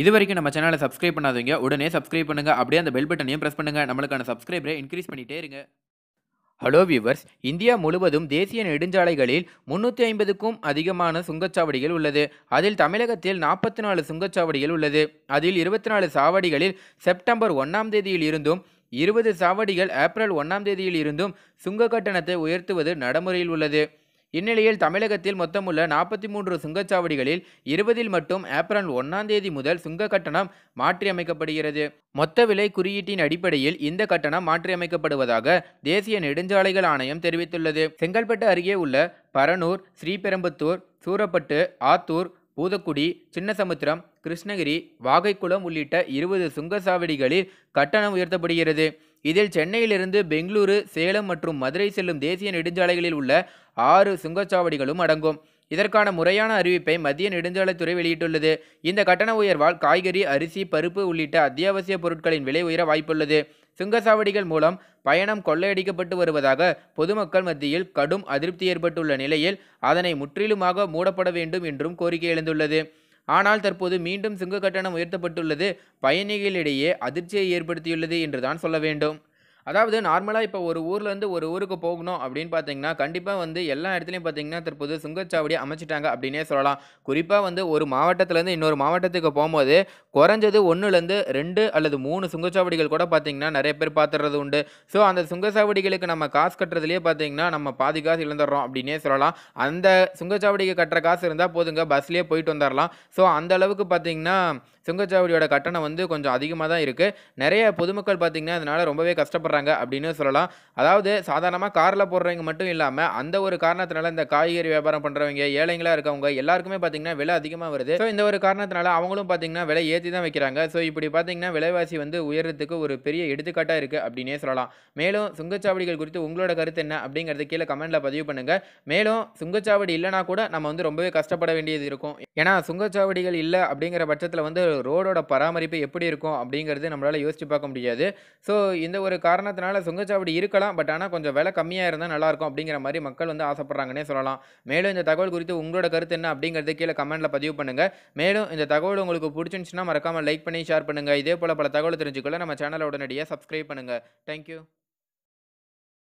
இது வரைக்கும் நம்ம சேனலை சப்ஸ்கிரைப் பண்ணாதவங்க உடனே சப்ஸ்கிரைப் பண்ணுங்கள் அப்படியே அந்த பெல் பட்டனையும் பிரஸ் பண்ணுங்க. நம்மளுக்கான சப்ஸ்கிரைபரை இன்க்ரீஸ் பண்ணிட்டே இருங்க. ஹலோ வியூவர்ஸ் இந்தியா முழுவதும் தேசிய நெடுஞ்சாலைகளில் முன்னூற்றி ஐம்பதுக்கும் அதிகமான சுங்கச்சாவடிகள் உள்ளது. அதில் தமிழகத்தில் நாற்பத்தி நாலு சுங்கச்சாவடிகள் உள்ளது. அதில் இருபத்தி நாலு சாவடிகளில் செப்டம்பர் ஒன்றாம் தேதியில் இருந்தும் இருபது சாவடிகள் ஏப்ரல் ஒன்றாம் தேதியில் இருந்தும் சுங்க கட்டணத்தை உயர்த்துவது நடைமுறையில் உள்ளது. இந்நிலையில் தமிழகத்தில் மொத்தமுள்ள நாற்பத்தி மூன்று சுங்கச்சாவடிகளில் இருபதில் மட்டும் ஏப்ரல் ஒன்றாம் தேதி முதல் சுங்க கட்டணம் மாற்றியமைக்கப்படுகிறது. மொத்த விலை குறியீட்டின் அடிப்படையில் இந்த கட்டணம் மாற்றியமைக்கப்படுவதாக தேசிய நெடுஞ்சாலைகள் ஆணையம் தெரிவித்துள்ளது. செங்கல்பட்டு அருகே உள்ள பரனூர் ஸ்ரீபெரும்புத்தூர் சூரப்பட்டு ஆத்தூர் பூதக்குடி சின்னசமுத்திரம் கிருஷ்ணகிரி வாகைக்குளம் உள்ளிட்ட இருபது சுங்கச்சாவடிகளில் கட்டணம் உயர்த்தப்படுகிறது. இதில் சென்னையிலிருந்து பெங்களூரு சேலம் மற்றும் மதுரை செல்லும் தேசிய நெடுஞ்சாலைகளில் உள்ள ஆறு சுங்கச்சாவடிகளும் அடங்கும். இதற்கான முறையான அறிவிப்பை மத்திய நெடுஞ்சாலைத்துறை வெளியிட்டுள்ளது. இந்த கட்டண உயர்வால் காய்கறி அரிசி பருப்பு உள்ளிட்ட அத்தியாவசிய பொருட்களின் விலை உயர வாய்ப்புள்ளது. சுங்கச்சாவடிகள் மூலம் பயணம் கொள்ளையடிக்கப்பட்டு வருவதாக பொதுமக்கள் மத்தியில் கடும் அதிருப்தி ஏற்பட்டுள்ள நிலையில் அதனை முற்றிலுமாக மூடப்பட வேண்டும் என்றும் கோரிக்கை எழுந்துள்ளது. ஆனால் தற்போது மீண்டும் சுங்க கட்டணம் உயர்த்தப்பட்டுள்ளது. பயணிகளிடையே அதிர்ச்சியை ஏற்படுத்தியுள்ளது என்றுதான் சொல்ல வேண்டும். அதாவது நார்மலாக இப்போ ஒரு ஊர்லேருந்து ஒரு ஊருக்கு போகணும் அப்படின்னு பார்த்தீங்கன்னா கண்டிப்பாக வந்து எல்லா இடத்துலையும் பார்த்தீங்கன்னா தற்போது சுங்கச்சாவடி அமைச்சிட்டாங்க அப்படின்னே சொல்லலாம். குறிப்பாக வந்து ஒரு மாவட்டத்துலேருந்து இன்னொரு மாவட்டத்துக்கு போகும்போது குறைஞ்சது ஒன்றுலேருந்து ரெண்டு அல்லது மூணு சுங்கச்சாவடிகள் கூட பார்த்தீங்கன்னா நிறைய பேர் பார்த்துறது உண்டு. ஸோ அந்த சுங்கச்சாவடிகளுக்கு நம்ம காசு கட்டுறதுலேயே பார்த்தீங்கன்னா நம்ம பாதி காசு இழந்துடுறோம் அப்படின்னே சொல்லலாம். அந்த சுங்கச்சாவடிக்கு கட்டுற காசு இருந்தால் போதுங்க பஸ்லேயே போயிட்டு வந்துடலாம் ஸோ அந்த அளவுக்கு பார்த்தீங்கன்னா சுங்கச்சாவடியோட கட்டணம் வந்து கொஞ்சம் அதிகமாக தான் இருக்குது நிறைய பொதுமக்கள் பார்த்திங்கன்னா அதனால் ரொம்பவே கஷ்டப்படுறாங்க அப்படின்னு சொல்லலாம். அதாவது சாதாரணமாக காரில் போடுறவங்க மட்டும் இல்லாமல் அந்த ஒரு காரணத்தினால இந்த காய்கறி வியாபாரம் பண்ணுறவங்க ஏழைங்களாக இருக்கவங்க எல்லாருக்குமே பார்த்திங்கன்னா விலை அதிகமாக வருது. ஸோ இந்த ஒரு காரணத்தினால அவங்களும் பார்த்திங்கன்னா விலை ஏற்றி தான் வைக்கிறாங்க. ஸோ இப்படி பார்த்திங்கன்னா விலைவாசி வந்து உயர்றதுக்கு ஒரு பெரிய எடுத்துக்காட்டாக இருக்குது அப்படின்னே சொல்லலாம். மேலும் சுங்கச்சாவடிகள் குறித்து உங்களோட கருத்து என்ன அப்படிங்கிறது கீழே கமெண்ட்டில் பதிவு பண்ணுங்கள் மேலும் சுங்கச்சாவடி இல்லைனா கூட நம்ம வந்து ரொம்பவே கஷ்டப்பட வேண்டியது இருக்கும். ஏன்னா சுங்கச்சாவடிகள் இல்லை அப்படிங்கிற பட்சத்தில் வந்து ரோடோட பராமரிப்பு எப்படி இருக்கும் அப்படிங்கிறது நம்மளால் யோசிச்சு பார்க்க முடியாது. ஸோ இந்த ஒரு காரணத்தினால சுங்கச்சாவடி இருக்கலாம் பட் ஆனால் கொஞ்சம் விலை கம்மியாக இருந்தால் நல்லாயிருக்கும் அப்படிங்கிற மாதிரி மக்கள் வந்து ஆசைப்பட்றாங்கன்னே சொல்லலாம். மேலும் இந்த தகவல் குறித்து உங்களோட கருத்து என்ன அப்படிங்கிறது கீழே கமெண்ட்டில் பதிவு பண்ணுங்கள் மேலும் இந்த தகவல் உங்களுக்கு பிடிச்சிருந்துச்சுன்னா மறக்காமல் லைக் பண்ணி ஷேர் பண்ணுங்கள் இதே போல் பல தகவல் தெரிஞ்சுக்கொள்ள நம்ம சேனலை உடனடியாக சப்ஸ்கிரைப் பண்ணுங்கள் தேங்க்யூ